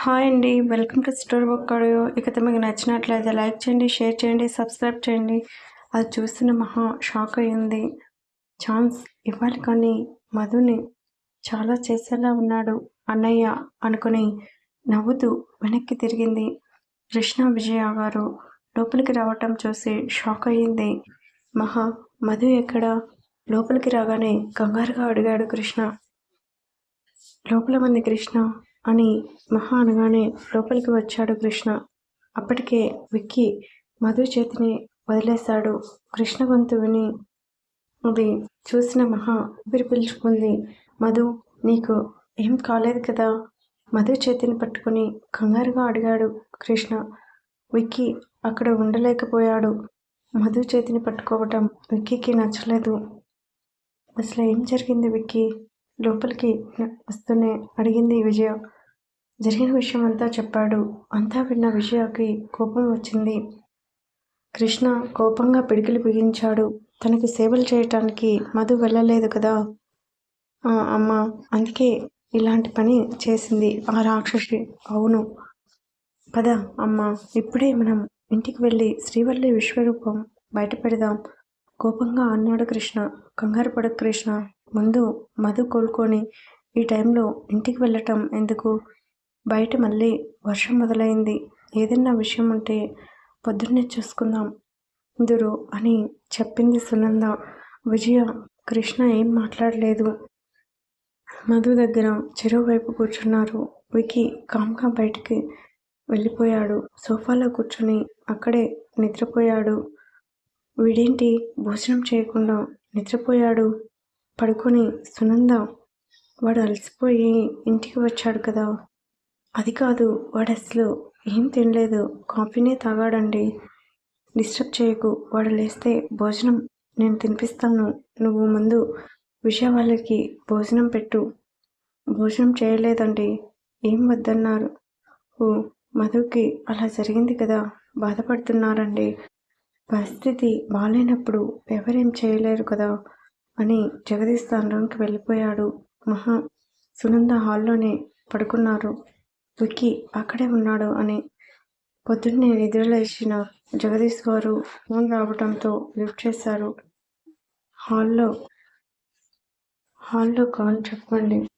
Hi అండి. Welcome to store book audio. ఇక మీకు నచ్చినట్లయితే లైక్ చేయండి షేర్ చేయండి సబ్స్క్రైబ్ చేయండి. అది చూస్తున్న మహా షాక్ అయ్యింది. ఛాన్స్ ఇవ్వాలి కానీ మధుని చాలా చేసేలా ఉన్నాడు. అన్నయ్య అనుకుని నవ్వుతూ వెనక్కి తిరిగింది. కృష్ణ విజయ గారు లోపలికి రావటం చూసి షాక్ అయ్యింది. మహా మధు ఎక్కడ? లోపలికి రాగానే కంగారుగా అడిగాడు కృష్ణ. లోపల మంది కృష్ణ అని మహా అనగానే లోపలికి వచ్చాడు కృష్ణ. అప్పటికే విక్కి మధు చేతిని వదిలేశాడు. కృష్ణ గొంతు విని అది చూసిన మహా ఊపిరి పీల్చుకుంది మధు నీకు ఏం కాలేదు కదా? మధు చేతిని పట్టుకుని కంగారుగా అడిగాడు కృష్ణ. విక్కీ అక్కడ ఉండలేకపోయాడు. మధు చేతిని పట్టుకోవటం విక్కీకి నచ్చలేదు. అసలు ఏం జరిగింది విక్కీ? లోపలికి వస్తూనే అడిగింది విజయ. జరిగిన విషయం అంతా చెప్పాడు. అంతా విన్న విజయకి కోపం వచ్చింది. కృష్ణ కోపంగా పిడికిలు బిగించాడు. తనకి సేవలు చేయటానికి మధు వెళ్ళలేదు కదా? అమ్మ అందుకే ఇలాంటి పని చేసింది ఆ రాక్షసి. అవును. పద అమ్మ ఇప్పుడే మనం ఇంటికి వెళ్ళి శ్రీవల్లి విశ్వరూపం బయట పెడదాం. కోపంగా అన్నాడు కృష్ణ. కంగారు పడక కృష్ణ. ముందు మధు కోలుకొని ఈ టైంలో ఇంటికి వెళ్ళటం ఎందుకు? బయట మళ్ళీ వర్షం మొదలైంది. ఏదైనా విషయం ఉంటే పొద్దున్నే చూసుకుందాం. ఇందురు అని చెప్పింది సునంద. విజయ కృష్ణ ఏం మాట్లాడలేదు. మధు దగ్గర చెరువు వైపు కూర్చున్నారు. వికి కామ్గా బయటికి వెళ్ళిపోయాడు. సోఫాలో కూర్చుని అక్కడే నిద్రపోయాడు. వీడేంటి భోజనం చేయకుండా నిద్రపోయాడు? పడుకొని సునంద వాడు అలసిపోయి ఇంటికి వచ్చాడు కదా. అది కాదు వాడు అసలు ఏం తినలేదు. కాఫీనే తాగాడండి. డిస్టర్బ్ చేయకు. వాడు లేస్తే భోజనం నేను తినిపిస్తాను. నువ్వు ముందు విషయ వాళ్ళకి భోజనం పెట్టు. భోజనం చేయలేదండి. ఏం వద్దన్నారు? ఓ మధుకి అలా జరిగింది కదా. బాధపడుతున్నారండి. పరిస్థితి బాగాలేనప్పుడు ఎవరేం చేయలేరు కదా అని జగదీష్ స్థానంలోకి వెళ్ళిపోయాడు. మహా సునంద హాల్లోనే పడుకున్నారు. విక్కీ అక్కడే ఉన్నాడు అని పొద్దున్నే నిద్రలేచిన జగదీష్ గారు ఫోన్ రావడంతో లిఫ్ట్ చేశారు. హాల్లో హాల్లో కాల్ చెప్పండి.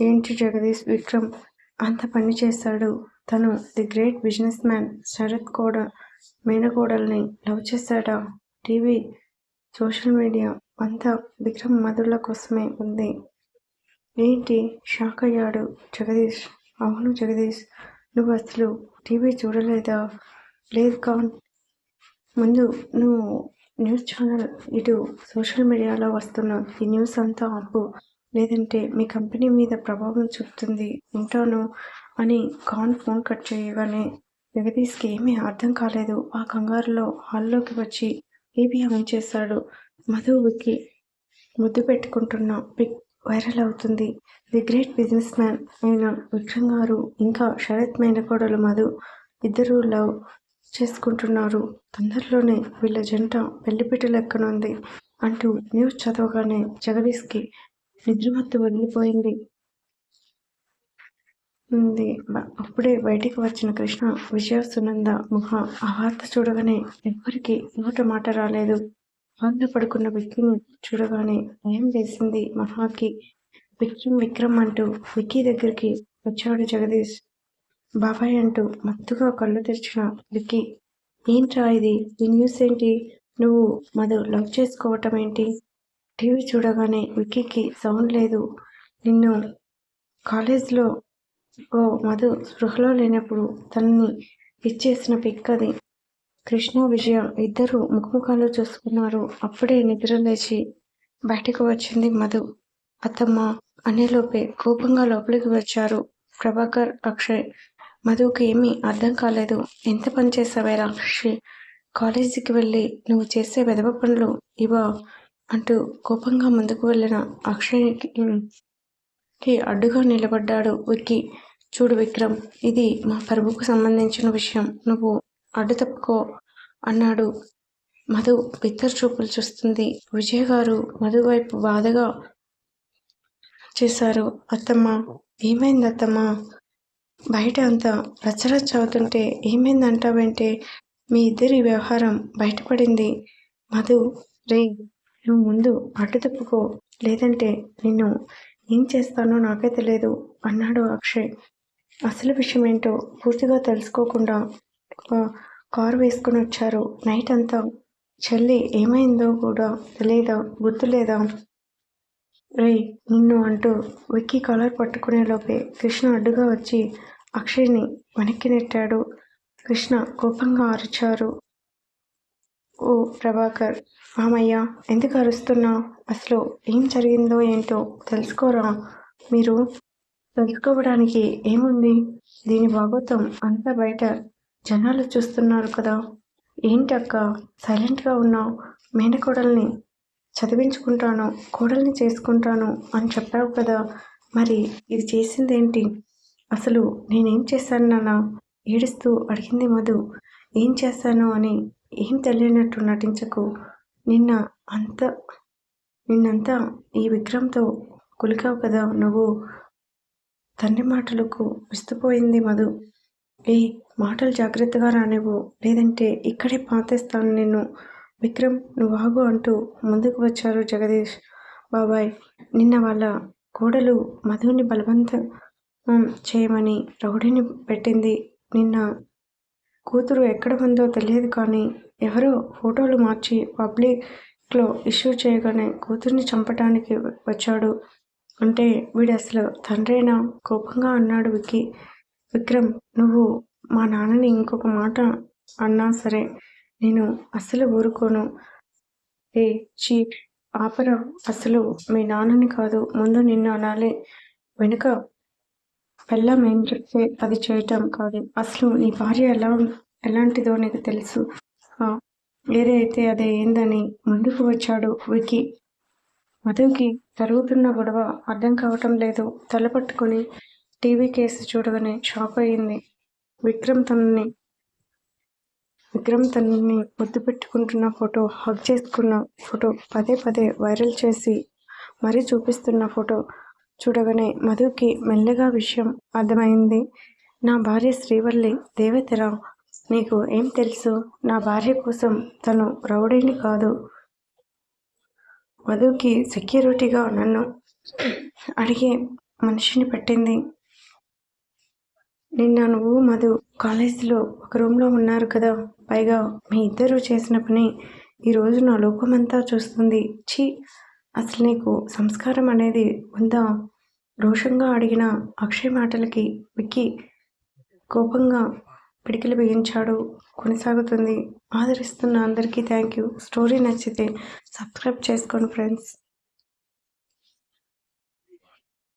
ఏంటి జగదీష్ విక్రమ్? అంత పని చేశాడు. తను the great business man Sarath కూడా మేనకోడల్ని లవ్ చేశాడా? టీవీ సోషల్ మీడియా అంతా విక్రమ్ మధుల కోసమే ఉంది. ఏంటి? షాక్ అయ్యాడు జగదీష్. అవును జగదీష్ నువ్వు అసలు టీవీ చూడలేదా? లేదు కాన్. ముందు నువ్వు న్యూస్ ఛానల్ ఇటు సోషల్ మీడియాలో వస్తున్న ఈ న్యూస్ అంతా ఆపు. లేదంటే మీ కంపెనీ మీద ప్రభావం చూపుతుంది ఉంటాను అని ఖాన్ ఫోన్ కట్ చేయగానే జగదీష్కి ఏమీ అర్థం కాలేదు. ఆ కంగారులో హాల్లోకి వచ్చి టీవీ ఆన్ చేశాడు. మధువుకి ముద్దు పెట్టుకుంటున్న పిక్ వైరల్ అవుతుంది. ది గ్రేట్ బిజినెస్ మ్యాన్ అయిన విక్రమ్ గారు ఇంకా శరత్ మేనకోడలు మధు ఇద్దరు లవ్ చేసుకుంటున్నారు. తొందరలోనే వీళ్ళ జంట పెళ్ళిపెట్టు లెక్కనుంది అంటూ న్యూస్ చదవగానే జగదీష్కి నిద్రమత్తు వదిలిపోయింది. ఉంది. అప్పుడే బయటికి వచ్చిన కృష్ణ విజయ సునంద ముఖ ఆ వార్త చూడగానే ఎవ్వరికి నోట మాట రాలేదు. హాల్లో పడుకున్న విక్కీని చూడగానే భయం వేసింది మహాకి. విక్రమ్ విక్రమ్ అంటూ విక్కీ దగ్గరికి వచ్చాడు జగదీష్. బాబాయ్ అంటూ మత్తుగా కళ్ళు తెరిచిన విక్కీ. ఏంట్రా ఇది? ఈ న్యూస్ ఏంటి? నువ్వు మధు లవ్ చేసుకోవటం ఏంటి? టీవీ చూడగానే విక్కీకి సౌండ్ లేదు. నిన్ను కాలేజ్లో ఓ మధు స్పృహలో లేనప్పుడు తనని ఇచ్చేసిన పిక్ అది. కృష్ణ విజయ ఇద్దరు ముఖముఖాలు చూసుకున్నారు అప్పుడే నిద్ర లేచి బయటకు వచ్చింది మధు. అత్తమ్మ అనేలోపే కోపంగా లోపలికి వచ్చారు. ప్రభాకర్ అక్షయ్. మధుకి ఏమీ అర్థం కాలేదు. ఎంత పని చేసావే అక్షయ్ కాలేజీకి వెళ్ళి నువ్వు చేసే వెదవ పనులు ఇవా? అంటూ కోపంగా ముందుకు వెళ్ళిన అక్షయ్కి కి అడ్డుగా నిలబడ్డాడు విక్కి చూడు విక్రమ్ ఇది మా పరువుకు సంబంధించిన విషయం. నువ్వు అడ్డు తప్పుకో అన్నాడు. మధు బిత్తర చూపులు చూస్తుంది. విజయ్ గారు మధు వైపు బాధగా చేశారు. అత్తమ్మ ఏమైంది అత్తమ్మ? బయట అంతా రచ్చరచ్చ అవుతుంటే ఏమైంది అంటావంటే మీ ఇద్దరి వ్యవహారం బయటపడింది. మధు రే నువ్వు ముందు అడ్డు తప్పుకో. లేదంటే నిన్ను ఏం చేస్తానో నాకే తెలియదు అన్నాడు అక్షయ్. అసలు విషయం ఏంటో పూర్తిగా తెలుసుకోకుండా కారు వేసుకుని వచ్చారు. నైట్ అంతా చెల్లి ఏమైందో కూడా తెలియదా గుర్తులేదా? రే నిన్ను అంటూ విక్కీ కాలర్ పట్టుకునే లోపే కృష్ణ అడ్డుగా వచ్చి అక్షయ్ని వెనక్కి నెట్టాడు. కృష్ణ కోపంగా అరిచారు. ఓ ప్రభాకర్ మామయ్య ఎందుకు అరుస్తున్నావు అసలు ఏం జరిగిందో ఏంటో తెలుసుకోరా? మీరు తెలుసుకోవడానికి ఏముంది? దీని భాగోతం అంతా బయట జనాలు చూస్తున్నారు కదా. ఏంటక్క? సైలెంట్గా ఉన్నావు. మేనకోడల్ని చదివించుకుంటాను కోడల్ని చేసుకుంటాను అని చెప్పావు కదా. మరి ఇది చేసిందేంటి? అసలు నేనేం చేశాను నాన్న? ఏడుస్తూ అడిగింది మధు. ఏం చేశాను అని ఏం తెలియనట్టు నటించకు. నిన్న అంత నిన్నంతా ఈ విక్రమ్తో కులికావు కదా నువ్వు. తండ్రి మాటలకు విస్తుపోయింది మధు. ఏ మాటలు జాగ్రత్తగా రానివ్వు. లేదంటే ఇక్కడే పాతేస్తాను నిన్ను. విక్రమ్ నువ్వు ఆగు అంటూ ముందుకు వచ్చారు జగదీష్ బాబాయ్. నిన్న వాళ్ళ కోడలు మధుని బలవంతం చేయమని రౌడీని పెట్టింది. నిన్న కూతురు ఎక్కడ ఉందో తెలియదు కానీ ఎవరో ఫోటోలు మార్చి పబ్లిక్లో ఇష్యూ చేయగానే కూతుర్ని చంపటానికి వచ్చాడు. అంటే వీడు అసలు తండ్రైనా కోపంగా అన్నాడు విక్కీ. విక్రమ్ నువ్వు మా నాన్నని ఇంకొక మాట అన్నా సరే నేను అస్సలు ఊరుకోను. ఏ చీ ఆపర. అసలు మీ నాన్నని కాదు ముందు నిన్ను అనాలి. వెనుక పెళ్ళం ఏం చెప్తే అది చేయటం కాదు. అసలు నీ భార్య ఎలా ఎలాంటిదో నీకు తెలుసు. ఏదైతే అదే ఏందని ముందుకు వచ్చాడు వికి. మధుకి జరుగుతున్న గొడవ అర్థం కావటం లేదు. తలపట్టుకొని టీవీ కేసు చూడగానే షాక్ అయింది. విక్రమ్ తనని విక్రమ్ తనని ముద్దు పెట్టుకుంటున్న ఫోటో హగ్ చేసుకున్న ఫోటో పదే పదే వైరల్ చేసి మరీ చూపిస్తున్న ఫోటో చూడగానే మధుకి మెల్లగా విషయం అర్థమైంది. నా భార్య శ్రీవల్లి దేవతరా నీకు ఏం తెలుసు? నా భార్య కోసం తను రౌడీని కాదు. మధుకి సెక్యూరిటీగా నన్ను అడిగే మనిషిని పెట్టింది. నిన్న నువ్వు మధు కాలేజీలో ఒక రూమ్లో ఉన్నారు కదా. పైగా మీ ఇద్దరు చేసిన పని ఈరోజు నా లోకమంతా చూస్తుంది. ఛీ! అసలు నీకు సంస్కారం అనేది ఉందా? రోషంగా అడిగిన అక్షయ్ మాటలకి విక్కి కోపంగా పిడికిలు బిగించాడు. కొనసాగుతుంది. ఆదరిస్తున్న అందరికీ థ్యాంక్ యూ. స్టోరీ నచ్చితే సబ్స్క్రైబ్ చేసుకోండి ఫ్రెండ్స్.